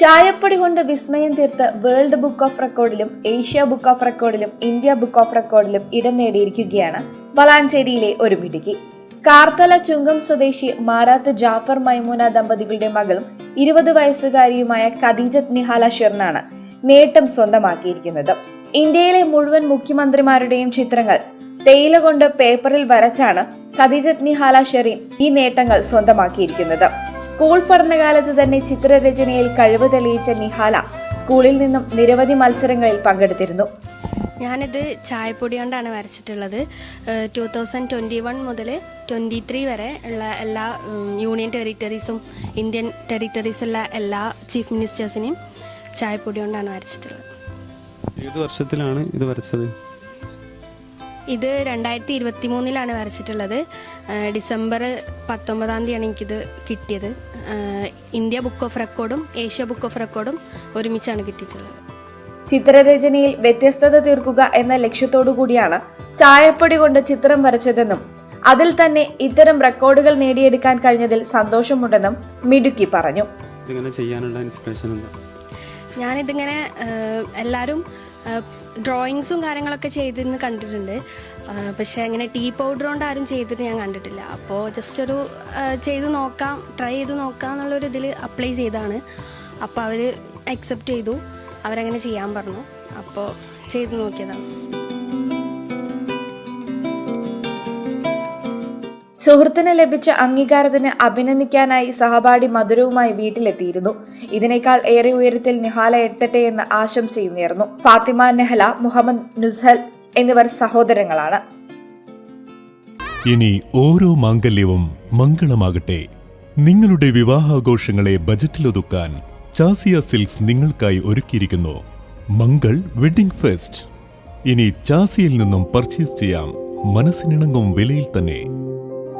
ചായപ്പൊടി കൊണ്ട് വിസ്മയം തീർത്ത് വേൾഡ് ബുക്ക് ഓഫ് റെക്കോർഡിലും ഏഷ്യ ബുക്ക് ഓഫ് റെക്കോർഡിലും ഇന്ത്യ ബുക്ക് ഓഫ് റെക്കോർഡിലും ഇടം നേടിയിരിക്കുകയാണ് വളാഞ്ചേരിയിലെ ഒരു മിടുക്കി. കാർത്തല ചുങ്കം സ്വദേശി മാരാത്ത് ജാഫർ മൈമൂന ദമ്പതികളുടെ മകളും ഇരുപത് വയസ്സുകാരിയുമായ ഖദീജത്ത് നിഹാല ഷിർനാണ് നേട്ടം സ്വന്തമാക്കിയിരിക്കുന്നത്. ഇന്ത്യയിലെ മുഴുവൻ മുഖ്യമന്ത്രിമാരുടെയും ചിത്രങ്ങൾ തേയില കൊണ്ട് പേപ്പറിൽ വരച്ചാണ് ഖദീജത്ത് നിഹാല ഷെറീൻ ഈ നേട്ടങ്ങൾ സ്വന്തമാക്കിയിരിക്കുന്നത്. സ്കൂൾ പഠനകാലത്ത് തന്നെ ചിത്രരചനയിൽ കഴിവ് തെളിയിച്ച നിഹാല സ്കൂളിൽ നിന്നും നിരവധി മത്സരങ്ങളിൽ പങ്കെടുത്തിരുന്നു. ഞാനിത് ചായപ്പൊടി കൊണ്ടാണ് വരച്ചിട്ടുള്ളത്. ടു തൗസൻഡ് ട്വന്റി വൺ മുതൽ ട്വന്റി ത്രീ വരെ ഉള്ള എല്ലാ യൂണിയൻ ടെറിറ്ററീസും ഇന്ത്യൻ ടെറിറ്ററീസുള്ള എല്ലാ ചീഫ് മിനിസ്റ്റേഴ്സിനെയും ചായപ്പൊടി കൊണ്ടാണ് വരച്ചിട്ടുള്ളത്. ഏത് വർഷത്തിലാണ് ഇത് വരച്ചത്? ഇത് രണ്ടായിരത്തി ഇരുപത്തി മൂന്നിലാണ് വരച്ചിട്ടുള്ളത് ഡിസംബർ പത്തൊമ്പതാം തീയതിയാണ് എനിക്കിത് കിട്ടിയത്. ഇന്ത്യ ബുക്ക് ഓഫ് റെക്കോർഡും ഏഷ്യ ബുക്ക് ഓഫ് റെക്കോർഡും ഒരുമിച്ചാണ് കിട്ടിയിട്ടുള്ളത്. ചിത്രരചനയിൽ വ്യത്യസ്തത തീർക്കുക എന്ന ലക്ഷ്യത്തോടു കൂടിയാണ് ചായപ്പൊടി കൊണ്ട് ചിത്രം വരച്ചതെന്നും അതിൽ തന്നെ ഇത്തരം റെക്കോർഡുകൾ നേടിയെടുക്കാൻ കഴിഞ്ഞതിൽ സന്തോഷമുണ്ടെന്നും മിടുക്കി പറഞ്ഞു. ഇതിങ്ങനെ ചെയ്യാനുള്ള ഇൻസ്പിറേഷൻ എന്താ ഞാനിതിങ്ങനെ എല്ലാവരും ഡ്രോയിങ്സും കാര്യങ്ങളൊക്കെ ചെയ്തിരുന്ന് കണ്ടിട്ടുണ്ട്. പക്ഷെ അങ്ങനെ ടീ പൗഡർ കൊണ്ട് ആരും ചെയ്തിട്ട് ഞാൻ കണ്ടിട്ടില്ല. അപ്പോൾ ജസ്റ്റ് ഒരു ചെയ്ത് നോക്കാം ട്രൈ ചെയ്ത് നോക്കാം എന്നുള്ളൊരു ഇതിൽ അപ്ലൈ ചെയ്താണ്. അപ്പോൾ അവർ അക്സെപ്റ്റ് ചെയ്തു. അവരങ്ങനെ ചെയ്യാൻ പറഞ്ഞു. അപ്പോൾ ചെയ്ത് നോക്കിയതാണ്. സുഹൃത്തിന് ലഭിച്ച അംഗീകാരത്തിന് അഭിനന്ദിക്കാനായി സഹപാഠി മധുരവുമായി വീട്ടിലെത്തിയിരുന്നു. ഇതിനേക്കാൾ ഏറെ ഉയരത്തിൽ നിഹാല എത്തട്ടെ എന്ന് ആശംസയും നേർന്നു. ഫാത്തിമ നെഹ്ല മുഹമ്മദ് നുസ്ഹൽ എന്നിവർ സഹോദരങ്ങളാണ്. ഇനി ഓരോ മാംഗല്യവും മംഗളമാകട്ടെ. നിങ്ങളുടെ വിവാഹാഘോഷങ്ങളെ ബജറ്റിലൊതുക്കാൻ ചാസിയ സിൽക്സ് നിങ്ങൾക്കായി ഒരുക്കിയിരിക്കുന്നു. Mangal wedding fest. ഇനി ചാസിയിൽ നിന്നും പർച്ചേസ് ചെയ്യാം. മനസ്സിനിണങ്ങും വിലയിൽ തന്നെ.